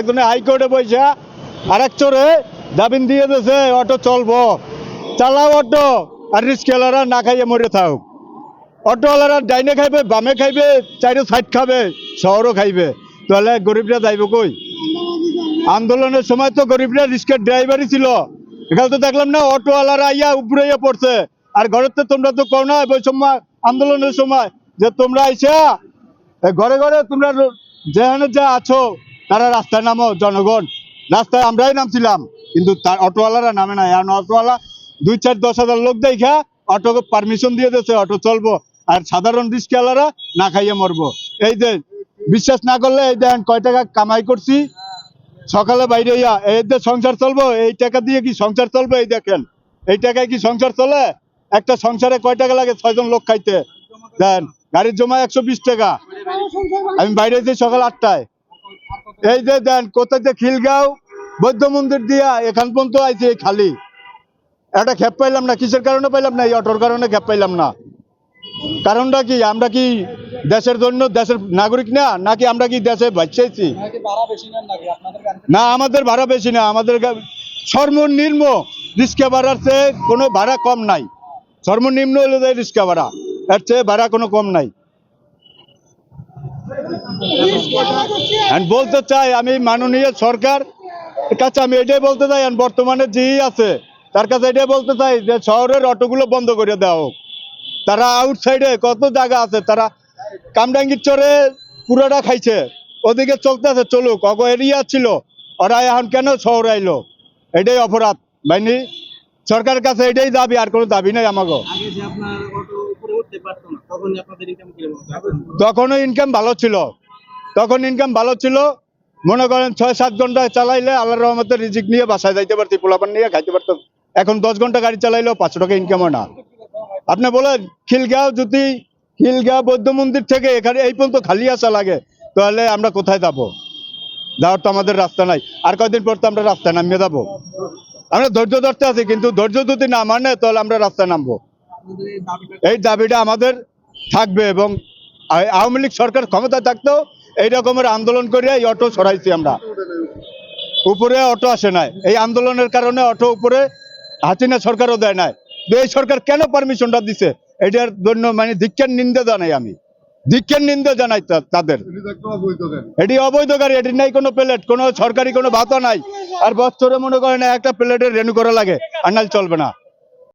একজনে হাইকোর্টে বৈশা আরেক চোরে দাবিন দিয়ে দিয়েছে, অটো চলবো। চালাও অটো, আর রিক্সাওয়ালারা না খাইয়ে মরে থাক। অটোওয়ালারা ডাইনে খাইবে, বামে খাইবে, চাইরে সাইড খাবে, শহরও খাইবে। তাহলে গরিবরা যাইব কই? আন্দোলনের সময় তো গরিবরা রিক্সার ড্রাইভারই ছিল। এখানে তো দেখলাম না অটোওয়ালারা আইয়া উপরে পড়ছে। আর ঘরের তো তোমরা তো কও না ওই সময় আন্দোলনের সময় যে তোমরা আইসা ঘরে ঘরে তোমরা যেখানে যা আছো তারা রাস্তায় নামো, জনগণ। রাস্তায় আমরাই নামছিলাম, কিন্তু তার অটোওয়ালারা নামে না এখন অটোওয়ালা দুই চার দশ হাজার লোক দেখা অটো পারমিশন দিয়ে দিয়েছে, অটো চলবো। আর সাধারণ রিক্সাওয়ালারা না খাইয়ে মরবো। এই যে বিশ্বাস না করলে এই দেখেন কয় টাকা কামাই করছি। সকালে বাইরে ইয়া, এই যে সংসার চলবো, এই টাকা দিয়ে কি সংসার চলবে? এই দেখেন, এই টাকায় কি সংসার চলে? একটা সংসারে কয় টাকা লাগে ছয়জন লোক খাইতে? দেন, গাড়ির জমা একশো বিশ টাকা। আমি বাইরে যাই সকাল আটটায়। এই যে দেন, কোথায় যে খিলগাঁও, বৌদ্ধ মন্দির দিয়া এখান পর্যন্ত আইছে খালি। একটা খেপ পাইলাম না, কিসের কারণে পাইলাম না, এই অটোর কারণে খেপ পাইলাম না। কারণটা কি, আমরা কি দেশের জন্য দেশের নাগরিক না, নাকি আমরা কি দেশে বাচ্চাইছি না, আমাদের ভাড়া বেশি না, আমাদের সর্বনিম্ন রিক্সা ভাড়ার চেয়ে কোনো ভাড়া কম নাই। সর্বনিম্ন হলো রিক্সা ভাড়া, এর চেয়ে ভাড়া কোনো কম নাই। আমি বলতে চাই, আমি মাননীয় সরকার কাছে আমি এটাই বলতে চাই বর্তমানে যেই আছে, তার কাছে এটাই বলতে চাই যে শহরের অটোগুলো বন্ধ করে দেওয়া হোক। তারা আউটসাইডে কত জায়গা আছে, তারা কামডাঙ্গির চরে পুরোটা খাইছে, ওদিকে চলতেছে, চলুক, অগ এরিয়া ছিল, ওরা এখন কেন শহর আইলো? এটাই অপরাধ বাইনি সরকারের কাছে এটাই দাবি, আর কোনো দাবি নেই আমাকে উঠতে পারতো না তখন আপনাদের ইনকাম কীরকম তখনও ইনকাম ভালো ছিল। তখন ইনকাম ভালো ছিল। মনে করেন ছয় সাত ঘণ্টা চালাইলে আল্লাহর রহমতে রিজিক নিয়ে বাসায় যাইতে পারতি, পোলাপান নিয়ে খাইতে পারতাম এখন দশ ঘণ্টা গাড়ি চালাইলেও পাঁচশো টাকা ইনকাম হয় না। আপনি বলেন, খিলগাঁও যদি খিলগাঁও বৌদ্ধ মন্দির থেকে এখানে এই পর্যন্ত খালি আসা লাগে, তাহলে আমরা কোথায় যাব? যাওয়ার তো আমাদের রাস্তা নাই। আর কয়দিন পর তো আমরা রাস্তায় নামিয়ে যাব। আমরা ধৈর্য ধরতে আছি, কিন্তু ধৈর্য যদি না মানে তাহলে আমরা রাস্তায় নামবো। এই দাবিটা আমাদের থাকবে এবং আওয়ামী লীগ সরকার ক্ষমতায় থাকতেও এই রকমের আন্দোলন করে এই অটো সরাইছি আমরা। উপরে অটো আসে নাই। এই আন্দোলনের কারণে অটো উপরে হাসিনা সরকারও দেয় নাই। এই সরকার কেন পারমিশনটা দিছে? এটার জন্য মানে ধিক্ষার নিন্দা জানাই আমি। ধিক্ষার নিন্দা জানাই তাদের। এটি অবৈধ গাড়ি, এটি নাই কোনো প্লেট, কোনো সরকারি কোনো ভাতা নাই। আর বছরে মনে করেন, একটা প্লেটের রেনু করা লাগে, আর চলবে না।